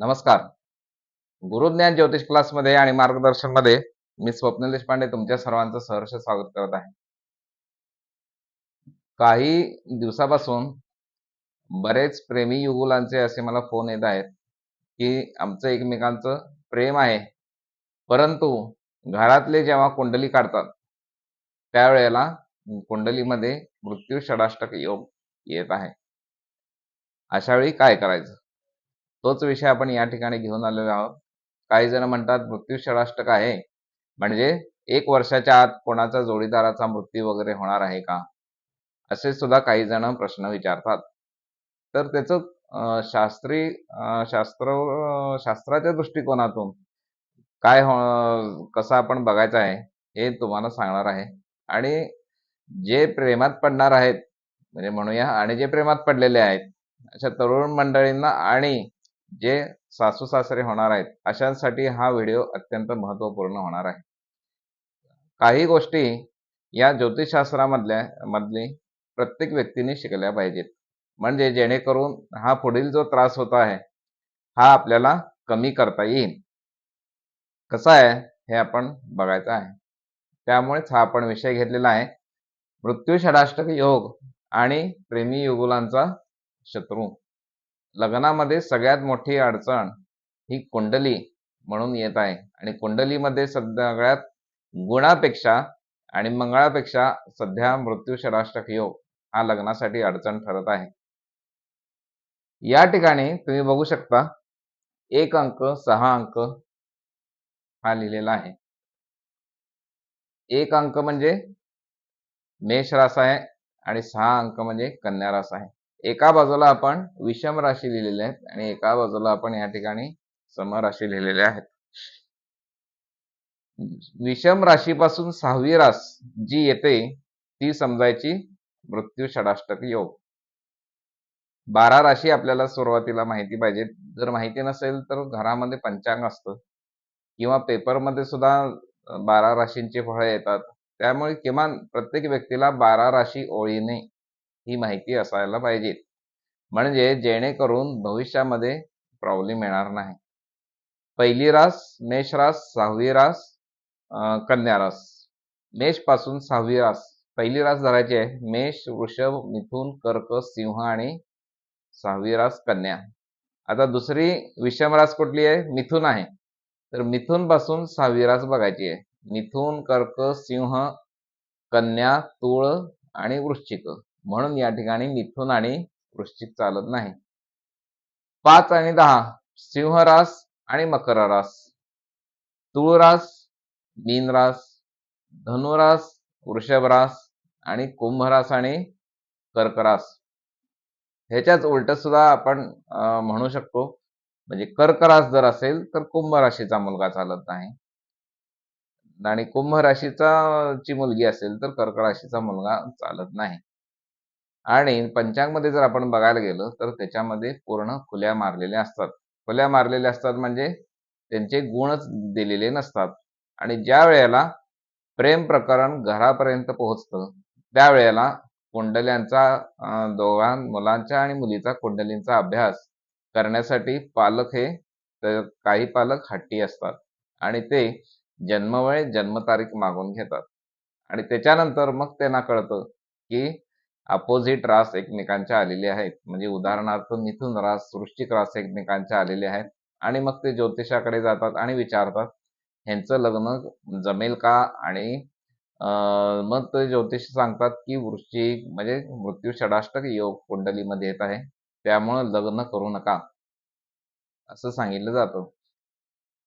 नमस्कार. गुरुज्ञान ज्योतिष क्लासमध्ये आणि मार्गदर्शनमध्ये मी स्वप्न देशपांडे तुमच्या सर्वांचं सहर्ष स्वागत करत आहे. काही दिवसापासून बरेच प्रेमी युगुलांचे असे मला फोन येत आहेत की आमचं एकमेकांचं प्रेम आहे परंतु घरातले जेव्हा कुंडली काढतात त्यावेळेला कुंडलीमध्ये मृत्यू षडाष्टक योग येत आहे. अशा वेळी काय करायचं? तोच विषय आपण या ठिकाणी घेऊन आलेलो आहोत. काही जण म्हणतात मृत्यू षडाष्टक आहे. म्हणजे एक वर्षाच्या आत कोणाचा जोडीदाराचा मृत्यू वगैरे होणार आहे का? असे सुद्धा काही जण प्रश्न विचारतात. तर त्याचं शास्त्री शास्त्र शास्त्राच्या दृष्टिकोनातून काय हो कसं आपण बघायचं आहे हे तुम्हाला सांगणार आहे. आणि जे प्रेमात पडणार आहेत म्हणजे म्हणूया आणि जे प्रेमात पडलेले आहेत अशा तरुण मंडळींना आणि जे सासू सासरे होणार आहेत अशांसाठी हा व्हिडिओ अत्यंत महत्त्वपूर्ण होणार आहे. काही गोष्टी या ज्योतिषशास्त्रामधल्या मधली प्रत्येक व्यक्तीने शिकल्या पाहिजेत. म्हणजे जेणेकरून हा पुढील जो त्रास होत आहे हा आपल्याला कमी करता येईल. कसा आहे हे आपण बघायचं आहे. त्यामुळेच हा आपण विषय घेतलेला आहे. मृत्यू षडाष्टक योग आणि प्रेमी युगुलांचा शत्रू. लग्नामध्ये सगळ्यात मोठी अडचण ही कुंडली म्हणून येत आहे. आणि कुंडलीमध्ये सगळ्यात गुणापेक्षा आणि मंगळापेक्षा सध्या मृत्यू शराष्टक योग हा लग्नासाठी अडचण ठरत आहे. या ठिकाणी तुम्ही बघू शकता एक अंक सहा अंक हा लिहिलेला आहे. एक अंक म्हणजे मेष रास आहे आणि सहा अंक म्हणजे कन्या रास आहे. एका बाजूला आपण विषम राशी लिहिलेल्या आहेत आणि एका बाजूला आपण या ठिकाणी समराशी लिहिलेल्या आहेत. विषम राशीपासून सहावी रास जी येते ती समजायची मृत्यू षडाष्टक योग. बारा राशी आपल्याला सुरुवातीला माहिती पाहिजे. जर माहिती नसेल तर घरामध्ये पंचांग असतं. किंवा पेपरमध्ये सुद्धा बारा राशींची फळं येतात. त्यामुळे किमान प्रत्येक व्यक्तीला बारा राशी ओळीने ही माहिती असायला पाहिजे. म्हणजे जेणेकरून भविष्यामध्ये प्रॉब्लेम येणार नाही. पहिली रास मेष रास सहावी रास कन्या रास. मेषपासून सहावी रास. पहिली रास धरायची आहे. मेष वृषभ मिथून कर्क सिंह आणि सहावी रास कन्या. आता दुसरी विषम रास कुठली आहे? मिथुन आहे. तर मिथून पासून सहावी रास बघायची आहे. मिथुन कर्क सिंह कन्या तुळ आणि वृश्चिक. म्हणून या ठिकाणी मिथून आणि वृश्चिक चालत नाही. पाच आणि दहा सिंह रास आणि मकर रास तुळरास रास धनुरास वृषभरास आणि कुंभरास आणि कर्करास. ह्याच्याच उलट सुद्धा आपण अं, म्हणू शकतो. म्हणजे कर्करास जर असेल तर कुंभ राशीचा मुलगा चालत नाही. आणि कुंभ राशीचा ची मुलगी असेल तर कर्क राशीचा मुलगा चालत नाही. आणि पंचांगमध्ये जर आपण बघायला गेलो तर त्याच्यामध्ये पूर्ण खुल्या मारलेल्या असतात. खुल्या मारलेल्या असतात म्हणजे त्यांचे गुणच दिलेले नसतात. आणि ज्या वेळेला प्रेम प्रकरण घरापर्यंत पोहोचतं त्यावेळेला कुंडल्यांचा दोघां मुलांच्या आणि मुलीचा कुंडलींचा अभ्यास करण्यासाठी पालक हे तर काही पालक हट्टी असतात. आणि ते जन्मवेळ जन्मतारीख मागून घेतात. आणि त्याच्यानंतर मग त्यांना कळतं की अपोजिट रास एकमेकांच्या आलेले आहेत. म्हणजे उदाहरणार्थ मिथुन रास वृश्चिक रास एकमेकांच्या आलेले आहेत. आणि मग ते ज्योतिषाकडे जातात आणि विचारतात ह्यांचं लग्न जमेल का? आणि मग ते ज्योतिष सांगतात की वृश्चिक म्हणजे मृत्यू षडाष्टक योग कुंडलीमध्ये येत आहे. त्यामुळं लग्न करू नका. असं सांगितलं जातं.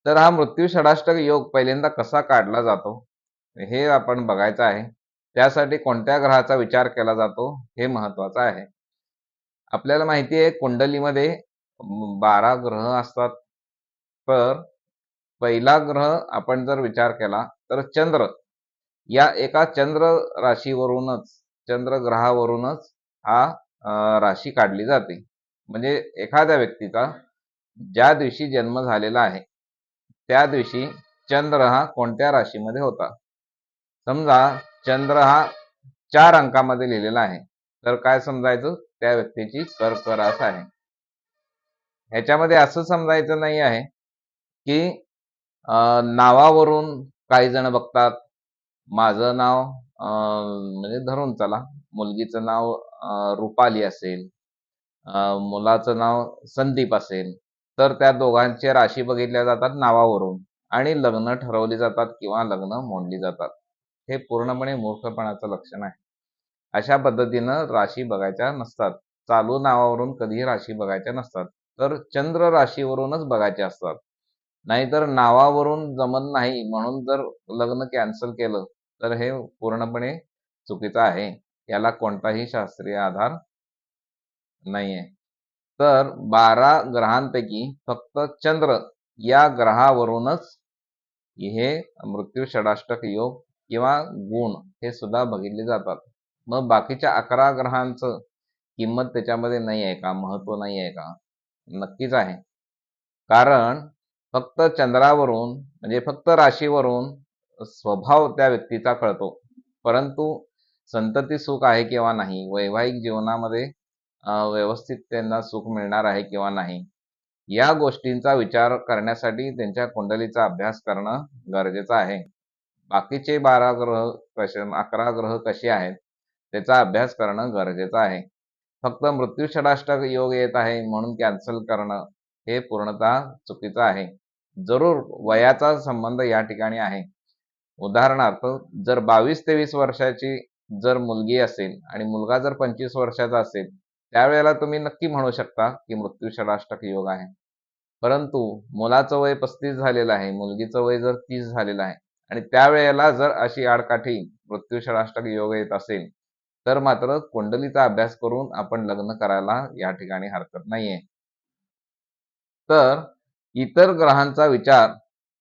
तर हा मृत्यू षडाष्टक योग पहिल्यांदा कसा काढला जातो? हे आपण बघायचं आहे. त्यासाठी कोणत्या ग्रहाचा विचार केला जातो हे महत्वाचं आहे. आपल्याला माहिती आहे कुंडलीमध्ये बारा ग्रह असतात. तर पहिला ग्रह आपण जर विचार केला तर चंद्र. या एका चंद्र राशीवरूनच चंद्र ग्रहावरूनच हा राशी काढली जाते. म्हणजे एखाद्या व्यक्तीचा ज्या दिवशी जन्म झालेला आहे त्या दिवशी चंद्र हा कोणत्या राशीमध्ये होता? समजा चंद्र हा चार अंकामध्ये लिहिलेला आहे. तर काय समजायचं? त्या व्यक्तीची कर्क रास आहे. ह्याच्यामध्ये असं समजायचं नाही आहे की नावावरून काही जण बघतात माझं नाव अं, म्हणजे धरून चला. मुलगीचं नाव रुपाली असेल मुलाचं नाव संदीप असेल तर त्या दोघांच्या राशी बघितल्या जातात नावावरून आणि लग्न ठरवली जातात किंवा लग्न मोडली जातात. हे पूर्णपणे मूर्खपणाचं लक्षण आहे. अशा पद्धतीनं राशी बघायच्या नसतात. चालू नावावरून कधीही राशी बघायच्या नसतात. तर चंद्र राशीवरूनच बघायचे असतात. नाहीतर नावावरून जमत नाही म्हणून जर लग्न कॅन्सल केलं तर हे पूर्णपणे चुकीचं आहे. याला कोणताही शास्त्रीय आधार नाहीये. तर बारा ग्रहांपैकी फक्त चंद्र या ग्रहावरूनच हे मृत्यू षडाष्टक योग किंवा गुण हे सुद्धा बघितले जातात. मग बाकीच्या अकरा ग्रहांचं किंमत त्याच्यामध्ये नाही आहे का? महत्त्व नाही आहे का? नक्कीच आहे. कारण फक्त चंद्रावरून म्हणजे फक्त राशीवरून स्वभाव त्या व्यक्तीचा कळतो. परंतु संतती सुख आहे किंवा नाही? वैवाहिक जीवनामध्ये व्यवस्थित त्यांना सुख मिळणार आहे किंवा नाही? या गोष्टींचा विचार करण्यासाठी त्यांच्या कुंडलीचा अभ्यास करणं गरजेचं आहे. बाकीचे बारा ग्रह कसे अकरा ग्रह कसे आहेत त्याचा अभ्यास करणं गरजेचं आहे. फक्त मृत्यू षडाष्टक योग येत आहे म्हणून कॅन्सल करणं हे पूर्णतः चुकीचं आहे. जरूर वयाचा संबंध या ठिकाणी आहे. उदाहरणार्थ जर बावीस तेवीस वर्षाची जर मुलगी असेल आणि मुलगा जर पंचवीस वर्षाचा असेल त्यावेळेला तुम्ही नक्की म्हणू शकता की मृत्यू षडाष्टक योग आहे. परंतु मुलाचं वय पस्तीस झालेलं आहे मुलगीचं वय जर तीस झालेलं आहे आणि त्यावेळेला जर अशी आडकाठी मृत्यूषडाष्टक योग येत असेल तर मात्र कुंडलीचा अभ्यास करून आपण लग्न करायला या ठिकाणी हरकत नाहीये. तर इतर ग्रहांचा विचार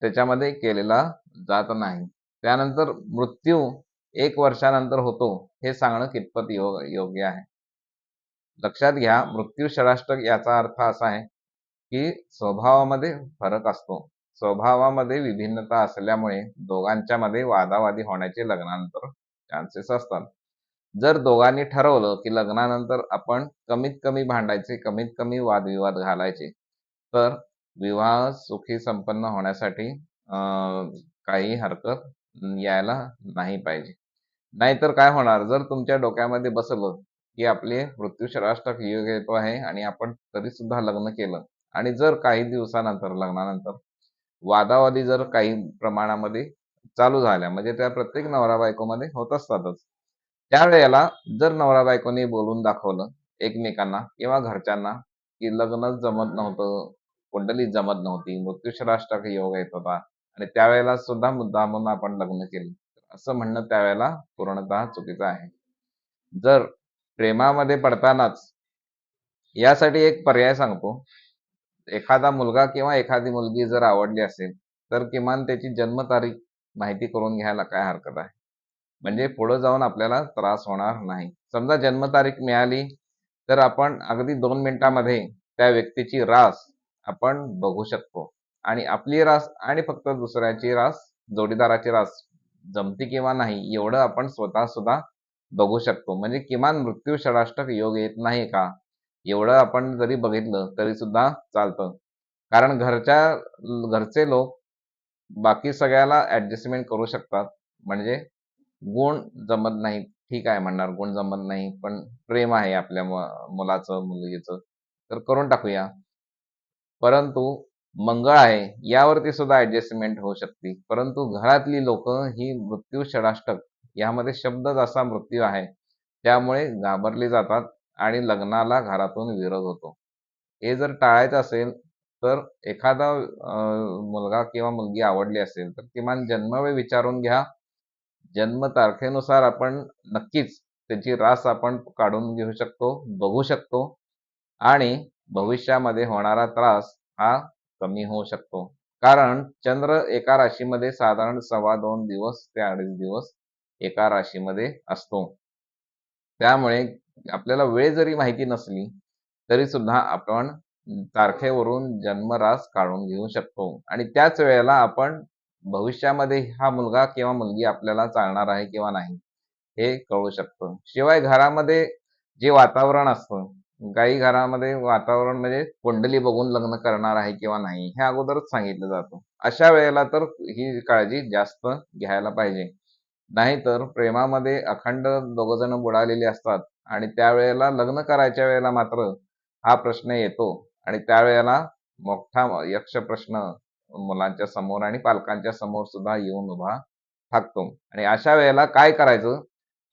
त्याच्यामध्ये केलेला जात नाही. त्यानंतर मृत्यू एक वर्षानंतर होतो हे सांगणं कितपत योग योग्य आहे? लक्षात घ्या मृत्यू षडाष्टक याचा अर्थ असा आहे की स्वभावामध्ये फरक असतो. स्वभावामध्ये विभिन्नता असल्यामुळे दोघांच्या मध्ये वादावादी होण्याचे लग्नानंतर चान्सेस असतात. जर दोघांनी ठरवलं की लग्नानंतर आपण कमीत कमी भांडायचे कमीत कमी वादविवाद घालायचे तर विवाह सुखी संपन्न होण्यासाठी अं, काही हरकत यायला नाही पाहिजे. नाहीतर काय होणार? जर तुमच्या डोक्यामध्ये बसलं की आपले मृत्यू षडाष्टक योग येतो आहे आणि आपण तरी सुद्धा लग्न केलं आणि जर काही दिवसानंतर लग्नानंतर वादावादी जर काही प्रमाणामध्ये चालू झाल्या म्हणजे त्या प्रत्येक नवरा बायकोमध्ये होत असतातच. त्यावेळेला जर नवरा बायकोने बोलून दाखवलं एकमेकांना किंवा घरच्यांना की लग्नच जमत नव्हतं कुंडली जमत नव्हती मृत्यूशराष्ट्रक योग येत होता आणि त्यावेळेला सुद्धा मुद्दा म्हणून आपण लग्न केलं असं म्हणणं त्यावेळेला पूर्णतः चुकीचं आहे. जर प्रेमामध्ये पडतानाच यासाठी एक पर्याय सांगतो एखादा मुलगा किंवा एखादी मुलगी जर आवडली असेल तर किमान त्याची जन्मतारीख माहिती करून घ्यायला काय हरकत आहे? म्हणजे पुढे जाऊन आपल्याला त्रास होणार नाही. समजा जन्मतारीख मिळाली तर आपण अगदी दोन मिनिटामध्ये त्या व्यक्तीची रास आपण बघू शकतो. आणि आपली रास आणि फक्त दुसऱ्याची रास जोडीदाराची रास जमती किंवा नाही एवढं आपण स्वतः सुद्धा बघू शकतो. म्हणजे किमान मृत्यू षडाष्टक योग येत नाही का? एवढं आपण जरी बघितलं तरी सुद्धा चालतं. कारण घरच्या घरचे लोक बाकी सगळ्याला ऍडजस्टमेंट करू शकतात. म्हणजे गुण जमत नाही ठीक आहे म्हणणार गुण जमत नाही. पण प्रेम आहे आपल्या मुलाचं मुलगीचं. तर करून टाकूया. परंतु मंगळ आहे यावरती सुद्धा ऍडजस्टमेंट होऊ शकते. परंतु घरातली लोक ही मृत्यू षडाष्टक यामध्ये शब्दच असा मृत्यू आहे. त्यामुळे घाबरली जातात. आणि लग्नाला घरातून विरोध होतो. हे जर टाळायचं असेल तर एखादा मुलगा किंवा मुलगी आवडली असेल तर किमान जन्मवेळ विचारून घ्या. जन्म तारखेनुसार आपण नक्कीच त्याची रास आपण काढून घेऊ शकतो बघू शकतो आणि भविष्यामध्ये होणारा त्रास हा कमी होऊ शकतो. कारण चंद्र एका राशीमध्ये साधारण सव्वा दोन दिवस ते अडीच दिवस एका राशीमध्ये असतो. त्यामुळे आपल्याला वेळ जरी माहिती नसली तरी सुद्धा आपण तारखेवरून जन्मरास काढून घेऊ शकतो. आणि त्याच वेळेला आपण भविष्यामध्ये हा मुलगा किंवा मुलगी आपल्याला चालणार आहे किंवा नाही हे कळू शकतं. शिवाय घरामध्ये जे वातावरण असतं काही घरामध्ये वातावरण म्हणजे कुंडली बघून लग्न करणार आहे किंवा नाही हे अगोदरच सांगितलं जातं. अशा वेळेला तर ही काळजी जास्त घ्यायला पाहिजे. नाहीतर प्रेमामध्ये अखंड दोघ जण बुडालेले असतात आणि त्यावेळेला लग्न करायच्या वेळेला मात्र हा प्रश्न येतो. आणि त्यावेळेला मोठा यक्ष प्रश्न मुलांच्या समोर आणि पालकांच्या समोर सुद्धा येऊन उभा थाकतो. आणि अशा वेळेला काय करायचं?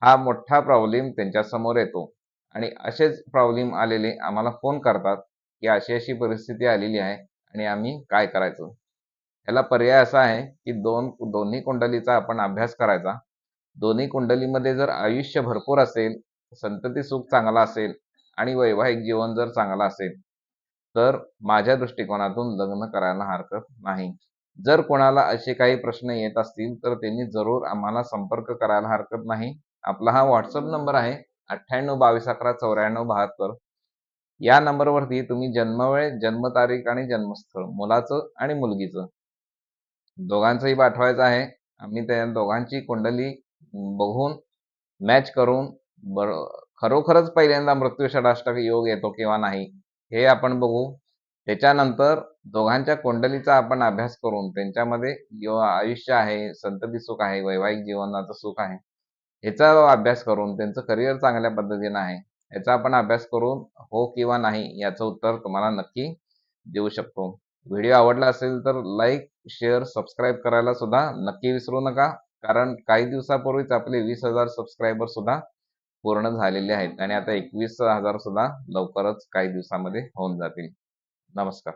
हा मोठा प्रॉब्लेम त्यांच्यासमोर येतो. आणि असेच प्रॉब्लेम आलेले आम्हाला फोन करतात की अशी अशी परिस्थिती आलेली आहे आणि आम्ही काय करायचं? याला पर्याय असा आहे की दोन दोन्ही कुंडलीचा आपण अभ्यास करायचा. दोन्ही कुंडलीमध्ये जर आयुष्य भरपूर असेल संतती सुख चांगला असेल आणि वैवाहिक जीवन जर चांगलं असेल तर माझ्या दृष्टिकोनातून लग्न करायला हरकत नाही. जर कोणाला असे काही प्रश्न येत असतील तर त्यांनी जरूर आम्हाला संपर्क करायला हरकत नाही. आपला हा व्हॉट्सअप नंबर आहे अठ्ठ्याण्णव बावीस अकरा चौऱ्याण्णव बहात्तर. या नंबरवरती तुम्ही जन्मवेळ जन्मतारीख आणि जन्मस्थळ मुलाचं आणि मुलगीचं दोघांचंही पाठवायचं आहे. आम्ही त्या दोघांची कुंडली बघून मॅच करून बर खरोखरच पहिल्यांदा मृत्यू षडाष्टक योग येतो किंवा नाही हे आपण बघू. त्याच्यानंतर दोघांच्या कुंडलीचा आपण अभ्यास करून त्यांच्यामध्ये आयुष्य आहे संतती सुख आहे वैवाहिक जीवनाचं सुख आहे ह्याचा अभ्यास करून त्यांचं करिअर चांगल्या पद्धतीनं आहे याचा आपण अभ्यास करून हो किंवा नाही याचं उत्तर तुम्हाला नक्की देऊ शकतो. व्हिडिओ आवडला असेल तर लाईक शेअर सबस्क्राईब करायला सुद्धा नक्की विसरू नका कारण काही दिवसापूर्वीच आपले वीस हजार सबस्क्रायबर सुद्धा पूर्ण झालेले आहेत आणि आता एकवीस हजार सुद्धा लवकरच काही दिवसामध्ये होऊन जातील. नमस्कार.